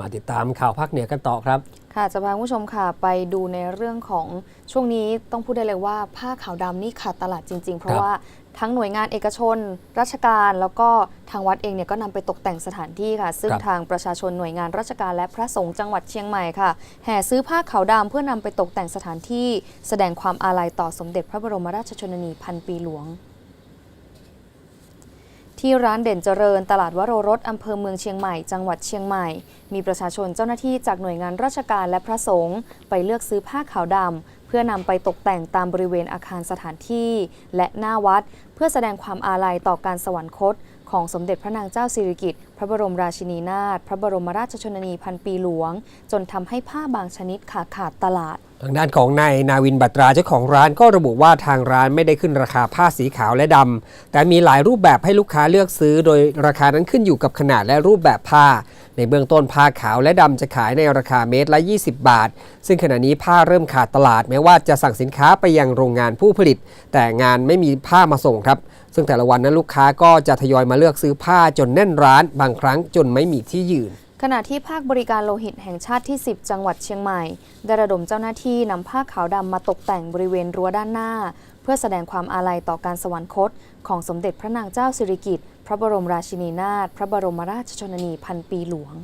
มาติดตามข่าวภาคเหนือกันต่อครับ ค่ะจะพาคุณผู้ชมค่ะไปดูในเรื่องของช่วงนี้ต้องพูดได้เลยว่าผ้าขาวดำนี่ขาดตลาดจริง ๆ เพราะครับว่าทั้งหน่วยงานเอกชน ราชการแล้วก็ทางวัดเองเนี่ยก็นำไปตกแต่งสถานที่ค่ะ ซึ่งทางประชาชนหน่วยงานราชการและพระสงฆ์จังหวัดเชียงใหม่ค่ะ แห่ซื้อผ้าขาวดำเพื่อนำไปตกแต่งสถานที่ แสดงความอาลัยต่อสมเด็จพระบรมราชชนนีพันปีหลวง ที่ร้านเด่นเจริญ ตลาดวโรรสอำเภอเมืองเชียงใหม่ จังหวัดเชียงใหม่ มีประชาชนเจ้าหน้าที่จากหน่วยงานราชการและพระสงฆ์ไปเลือกซื้อผ้าขาวดำเพื่อนำไปตกแต่งตามบริเวณอาคารสถานที่ และหน้าวัด เพื่อแสดงความอาลัยต่อการสวรรคต ของสมเด็จพระนางเจ้าสิริกิติ์พระบรมราชินีนาถพระบรมราชชนนีพันปีหลวง จนทำให้ผ้าบางชนิดขาดขาดตลาด ทางด้านของนายนาวินบัตราเจ้าของร้านก็ระบุว่าทางร้านไม่ได้ขึ้นราคาผ้าสีขาวและดำแต่มีหลายรูปแบบให้ลูกค้าเลือกซื้อ โดยราคานั้นขึ้นอยู่กับขนาดและรูปแบบผ้า ในเบื้องต้นผ้าขาวและดำจะขายในราคาเมตรละ 20 บาท ซึ่งขณะนี้ผ้าเริ่มขาดตลาดแม้ว่าจะสั่งสินค้าไปยังโรงงานผู้ผลิต แต่งานไม่มีผ้ามาส่งครับ ซึ่งแต่ละวันนั้นลูกค้าก็จะทยอยมาเลือกซื้อผ้าจนแน่นร้าน บางครั้งจนไม่มีที่ยืน ขณะที่ภาคบริการโลหิตแห่งชาติที่ 10 จังหวัดเชียงใหม่ ได้ระดมเจ้าหน้าที่นำผ้าขาวดำมาตกแต่งบริเวณรั้วด้านหน้า เพื่อแสดงความอาลัยต่อการสวรรคต ของสมเด็จพระนางเจ้าสิริกิติ์พระบรมราชินีนาถพระบรมราชชนนีพันปีหลวง